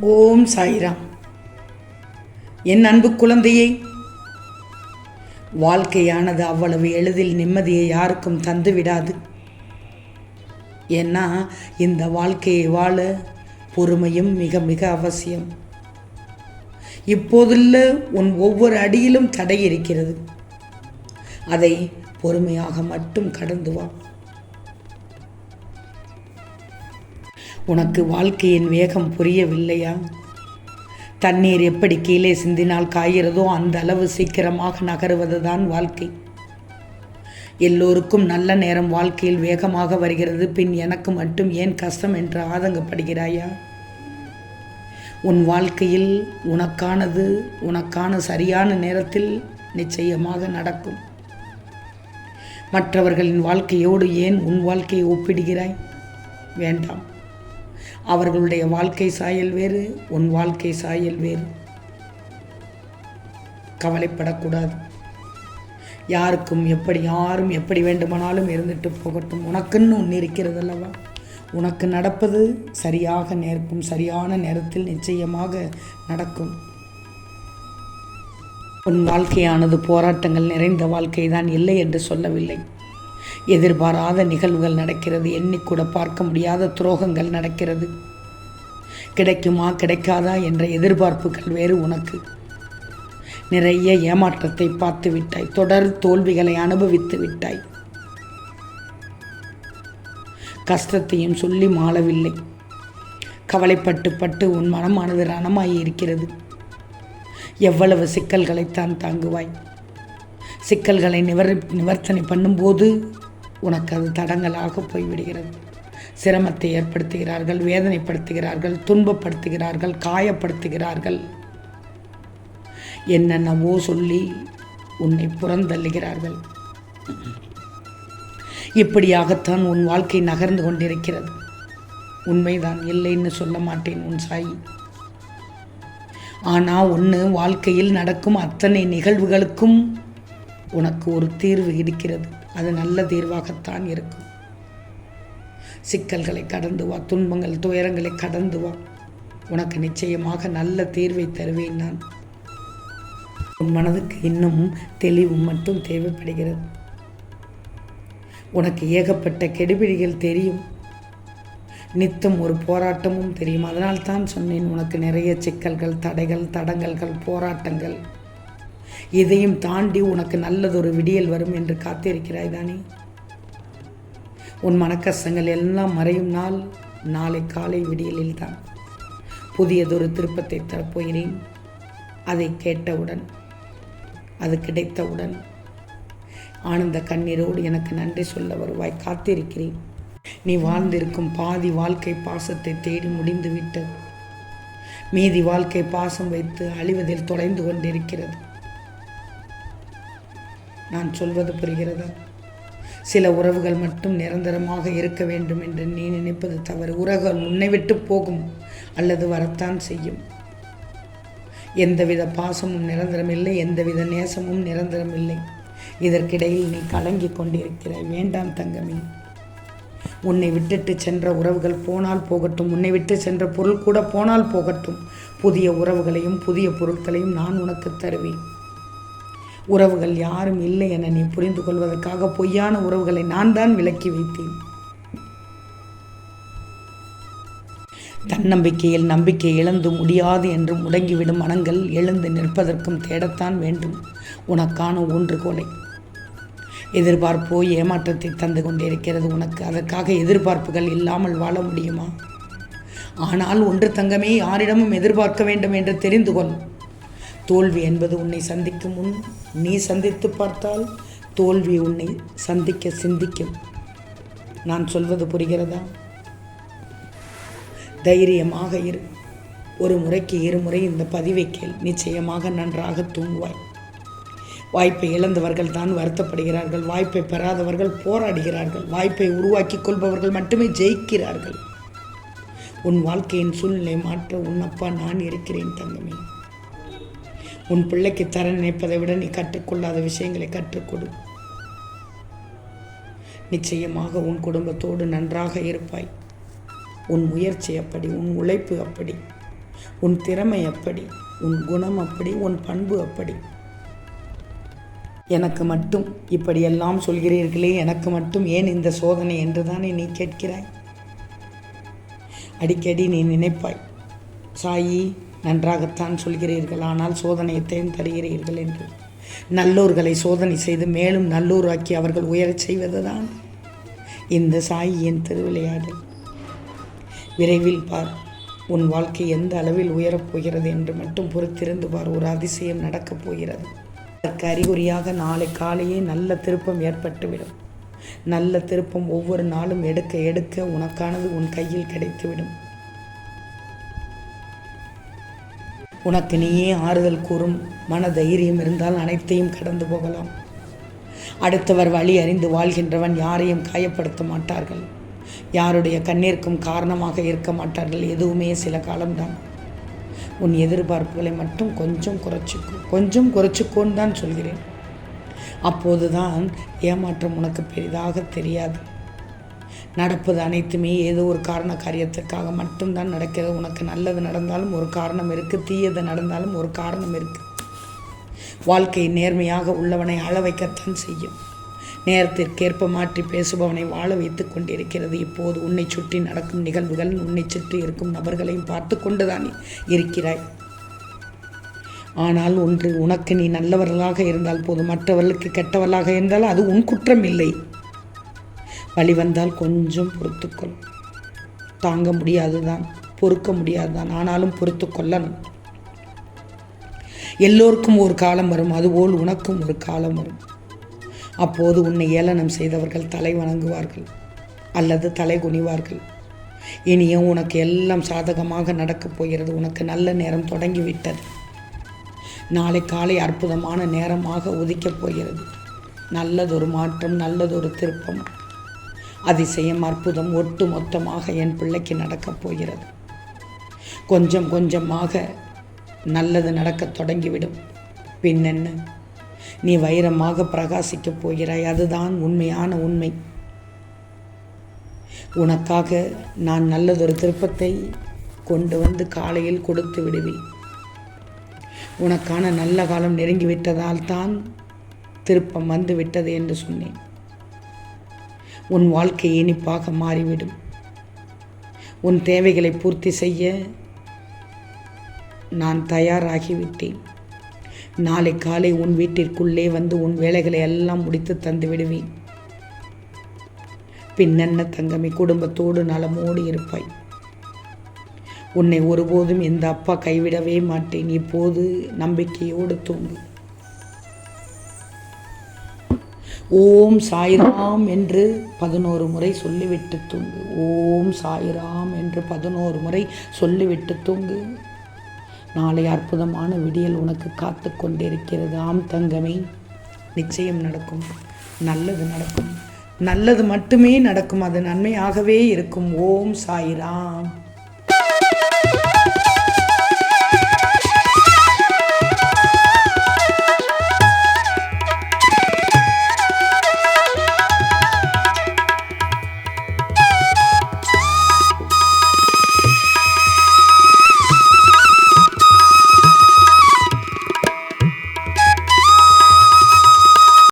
ஓம் சாய்ராம். என் அன்பு குழந்தையை வாழ்க்கையானது அவ்வளவு எளிதில் நிம்மதியை யாருக்கும் தந்து விடாது ஏன்னா இந்த வாழ்க்கையை வாழ பொறுமையும் மிக மிக அவசியம். இப்போதுள்ள உன் ஒவ்வொரு அடியிலும் தடை இருக்கிறது. அதை பொறுமையாக மட்டும் கடந்து வா. உனக்கு வாழ்க்கையின் வேகம் புரியவில்லையா? தண்ணீர் எப்படி கீழே சிந்தினால் காய்கிறதோ அந்த அளவு சீக்கிரமாக நகருவது தான் வாழ்க்கை. எல்லோருக்கும் நல்ல நேரம் வாழ்க்கையில் வேகமாக வருகிறது. பின் எனக்கு மட்டும் ஏன் கஷ்டம் என்று ஆதங்கப்படுகிறாயா? உன் வாழ்க்கையில் உனக்கானது உனக்கான சரியான நேரத்தில் நிச்சயமாக நடக்கும். மற்றவர்களின் வாழ்க்கையோடு ஏன் உன் வாழ்க்கையை ஒப்பிடுகிறாய்? வேண்டாம். அவர்களுடைய வாழ்க்கை சாயல் வேறு உன் வாழ்க்கை சாயல் வேறு. கவலைப்படக்கூடாது. யாருக்கும் எப்படி யாரும் எப்படி வேண்டுமானாலும் இருந்துட்டு போகட்டும். உனக்குன்னு ஒன்று இருக்கிறது அல்லவா உனக்கு நடப்பது சரியாக நேர்க்கும் சரியான நேரத்தில் நிச்சயமாக நடக்கும். உன் வாழ்க்கையானது போராட்டங்கள் நிறைந்த வாழ்க்கை தான் இல்லை என்று சொல்லவில்லை. எதிர்பாராத நிகழ்வுகள் நடக்கிறது. எண்ணிக்கூட பார்க்க முடியாத துரோகங்கள் நடக்கிறது. கிடைக்குமா கிடைக்காதா என்ற எதிர்பார்ப்புகள் வேறு உனக்கு. நிறைய ஏமாற்றத்தை பார்த்து விட்டாய். தொடர் தோல்விகளை அனுபவித்து விட்டாய். கஷ்டத்தையும் சொல்லி மாளவில்லை. கவலைப்பட்டு பட்டு உன் மனமானது ரணமாகி இருக்கிறது. எவ்வளவு சிக்கல்களைத்தான் தாங்குவாய். சிக்கல்களை நிவர் நிவர்த்தனை பண்ணும்போது உனக்கு அது தடங்களாக போய்விடுகிறது. சிரமத்தை ஏற்படுத்துகிறார்கள் வேதனைப்படுத்துகிறார்கள் துன்பப்படுத்துகிறார்கள் காயப்படுத்துகிறார்கள். என்னென்னவோ சொல்லி உன்னை புறந்தள்ளுகிறார்கள். இப்படியாகத்தான் உன் வாழ்க்கை நகர்ந்து கொண்டிருக்கிறது. உண்மைதான் இல்லைன்னு சொல்ல மாட்டேன் உன் சாயி. ஆனால் ஒன்று வாழ்க்கையில் நடக்கும் அத்தனை நிகழ்வுகளுக்கும் உனக்கு ஒரு தீர்வு இருக்கிறது. அது நல்ல தீர்வாகத்தான் இருக்கும். சிக்கல்களை கடந்து வா துன்பங்கள் துயரங்களை கடந்து வா. உனக்கு நிச்சயமாக நல்ல தீர்வை தருவேன் நான். உன் மனதுக்கு இன்னும் தெளிவு மட்டும் தேவைப்படுகிறது. உனக்கு ஏகப்பட்ட கெடுபிடிகள் தெரியும். நித்தம் ஒரு போராட்டமும் தெரியும். அதனால் தான் சொன்னேன் உனக்கு நிறைய சிக்கல்கள் தடைகள் தடங்கல்கள் போராட்டங்கள். இதையும் தாண்டி உனக்கு நல்லதொரு விடியல் வரும் என்று காத்திருக்கிறாய் தானே? உன் மனக்கசங்கள் எல்லாம் மறையும் நாள் நாளை காலை விடியலில் தான். புதியதொரு திருப்பத்தை தரப்போகிறேன். அதை கேட்டவுடன் அது கிடைத்தவுடன் ஆனந்த கண்ணீரோடு எனக்கு நன்றி சொல்ல வருவாய் காத்திருக்கிறேன். நீ வாழ்ந்திருக்கும் பாதி வாழ்க்கை பாசத்தை தேடி முடிந்துவிட்டது. மீதி வாழ்க்கை பாசம் வைத்து அழிவதில் தொலைந்து கொண்டிருக்கிறது. நான் சொல்வது புரிகிறதா? சில உறவுகள் மட்டும் நிரந்தரமாக இருக்க வேண்டும் என்று நீ நினைப்பது தவறு. உறவுகள் உன்னை விட்டு போகும் அல்லது வரத்தான் செய்யும். எந்தவித பாசமும் நிரந்தரம் இல்லை எந்தவித நேசமும் நிரந்தரம் இல்லை இதற்கிடையில் நீ கலங்கி கொண்டிருக்கிறாய். வேண்டாம் தங்கமே. உன்னை விட்டுட்டு சென்ற உறவுகள் போனால் போகட்டும். உன்னை விட்டு சென்ற பொருள் கூட போனால் போகட்டும். புதிய உறவுகளையும் புதிய பொருட்களையும் நான் உனக்கு தருவேன். உறவுகள் யாரும் இல்லை என நீ புரிந்து கொள்வதற்காக பொய்யான உறவுகளை நான் தான் விலக்கி வைத்தேன். தன்னம்பிக்கையில் நம்பிக்கை இழந்து முடியாது என்று முடங்கிவிடும் மனங்கள் எழுந்து நிற்பதற்கும் தேடத்தான் வேண்டும். உனக்கான ஊன்றுகோலை எதிர்பார்ப்போ ஏமாற்றத்தை தந்து கொண்டிருக்கிறது உனக்கு. அதற்காக எதிர்பார்ப்புகள் இல்லாமல் வாழ முடியுமா? ஆனால் ஒன்று தங்கமே யாரிடமும் எதிர்பார்க்க வேண்டும் என்று தெரிந்து கொள். தோல்வி என்பது உன்னை சந்திக்கும் முன் நீ சந்தித்து பார்த்தால் தோல்வி உன்னை சந்திக்க சிந்திக்கும். நான் சொல்வது புரிகிறதா? தைரியமாக இரு. ஒரு முறைக்கு இருமுறை இந்த பதிவை கேள். நிச்சயமாக நன்றாக தூங்குவாய். வாய்ப்பை இழந்தவர்கள் தான் வருத்தப்படுகிறார்கள். வாய்ப்பை பெறாதவர்கள் போராடுகிறார்கள். வாய்ப்பை உருவாக்கி கொள்பவர்கள் மட்டுமே ஜெயிக்கிறார்கள். உன் வாழ்க்கையின் சூழ்நிலை மாற்ற உன் அப்பா நான் இருக்கிறேன் தங்கமே. உன் பிள்ளைக்கு தர நினைப்பதை விட நீ கற்றுக்கொள்ளாத விஷயங்களை கற்றுக்கொடு. நிச்சயமாக உன் குடும்பத்தோடு நன்றாக இருப்பாய். உன் முயற்சி அப்படி உன் உழைப்பு அப்படி உன் திறமை அப்படி உன் குணம் அப்படி உன் பண்பு அப்படி. எனக்கு மட்டும் இப்படியெல்லாம் சொல்கிறீர்களே எனக்கு மட்டும் ஏன் இந்த சோதனை என்றுதானே நீ கேட்கிறாய்? அடிக்கடி நீ நினைப்பாய் சாயி நன்றாகத்தான் சொல்கிறீர்கள் ஆனால் சோதனையத்தையும் தருகிறீர்கள் என்று. நல்லோர்களை சோதனை செய்து மேலும் நல்லூராக்கி அவர்கள் உயரச் செய்வதுதான் இந்த சாயியின் திருவிளையாடல். விரைவில் பார் உன் வாழ்க்கை எந்த அளவில் உயரப் போகிறது என்று மட்டும் பொறுத்திருந்து பார் ஒரு அதிசயம் நடக்கப் போகிறது. அதற்கு அறிகுறியாக நாளை காலையே நல்ல திருப்பம் ஏற்பட்டுவிடும். நல்ல திருப்பம் ஒவ்வொரு நாளும் எடுக்க எடுக்க உனக்கானது உன் கையில் கிடைத்துவிடும். உனக்கு நீயே ஆறுதல் கூறும் மன தைரியம் இருந்தால் அனைத்தையும் கடந்து போகலாம். அடுத்தவர் வழி அறிந்து வாழ்கின்றவன் யாரையும் காயப்படுத்த மாட்டார்கள். யாருடைய கண்ணீருக்கும் காரணமாக இருக்க மாட்டார்கள். எதுவுமே சில காலம்தான். உன் எதிர்பார்ப்புகளை மட்டும் கொஞ்சம் குறைச்சிக்கோ. கொஞ்சம் குறைச்சிக்கோன்னு தான் சொல்கிறேன். அப்போதுதான் ஏமாற்றம் உனக்கு பெரிதாக தெரியாது. நடப்பது அனைத்துமே ஏதோ ஒரு காரண காரியத்திற்காக மட்டும்தான் நடக்கிறது. உனக்கு நல்லது நடந்தாலும் ஒரு காரணம் இருக்குது தீயது நடந்தாலும் ஒரு காரணம் இருக்குது வாழ்க்கை நேர்மையாக உள்ளவனை அழ வைக்கத்தான் செய்யும். நேரத்திற்கேற்ப மாற்றி பேசுபவனை வாழ வைத்துக் கொண்டிருக்கிறது. இப்போது உன்னை சுற்றி நடக்கும் நிகழ்வுகள் உன்னை சுற்றி இருக்கும் நபர்களையும் பார்த்து கொண்டுதான் இருக்கிறாய். ஆனால் ஒன்று உனக்கு நீ நல்லவர்களாக இருந்தால் போதும். மற்றவர்களுக்கு கெட்டவர்களாக இருந்தால் அது உன் குற்றம் இல்லை. வழி வந்தால் கொஞ்சம் பொறுத்துக்கொள். தாங்க முடியாது தான் பொறுக்க முடியாது தான் ஆனாலும் பொறுத்து கொள்ளணும். எல்லோருக்கும் ஒரு காலம் வரும் அதுபோல் உனக்கும் ஒரு காலம் வரும். அப்போது உன்னை ஏளனம் செய்தவர்கள் தலை வணங்குவார்கள் அல்லது தலை குனிவார்கள். இனியும் உனக்கு எல்லாம் சாதகமாக நடக்கப் போகிறது உனக்கு நல்ல நேரம் தொடங்கிவிட்டது. நாளை காலை அற்புதமான நேரமாக ஒதுக்கப் போகிறது. நல்லதொரு மாற்றம் நல்லதொரு திருப்பம். அதிசயம் அற்புதம் ஒட்டு மொத்தமாக என் பிள்ளைக்கு நடக்கப் போகிறது. கொஞ்சம் கொஞ்சமாக நல்லது நடக்கத் தொடங்கிவிடும். பின்னென்ன? நீ வைரமாக பிரகாசிக்கப் போகிறாய். அதுதான் உண்மையான உண்மை. உனக்காக நான் நல்லதொரு திருப்பத்தை கொண்டு வந்து காலையில் கொடுத்து விடுவேன். உனக்கான நல்ல காலம் நெருங்கிவிட்டதால் தான் திருப்பம் வந்து விட்டது என்று சொன்னேன். உன் வாழ்க்கை இனிப்பாக மாறிவிடும். உன் தேவைகளை பூர்த்தி செய்ய நான் தயாராகிவிட்டேன். நாளை காலை உன் வீட்டிற்குள்ளே வந்து உன் வேலைகளை எல்லாம் முடித்து தந்து விடுவேன். பின்னென்ன தங்கமி குடும்பத்தோடு நலமோடு இருப்பாய். உன்னை ஒருபோதும் எந்த அப்பா கைவிடவே மாட்டேன். இப்போது நம்பிக்கையோடு தூங்கு. ஓம் சாய்ராம் என்று பதினோரு முறை சொல்லிவிட்டு தூங்கு. ஓம் சாய்ராம் என்று பதினோரு முறை சொல்லிவிட்டு தூங்கு. நாளை அற்புதமான விடியல் உனக்கு காத்து கொண்டிருக்கிறது. ஆம் தங்கமே நிச்சயம் நடக்கும். நல்லது நடக்கும். நல்லது மட்டுமே நடக்கும். அது நன்மையாகவே இருக்கும். ஓம் சாய்ராம்.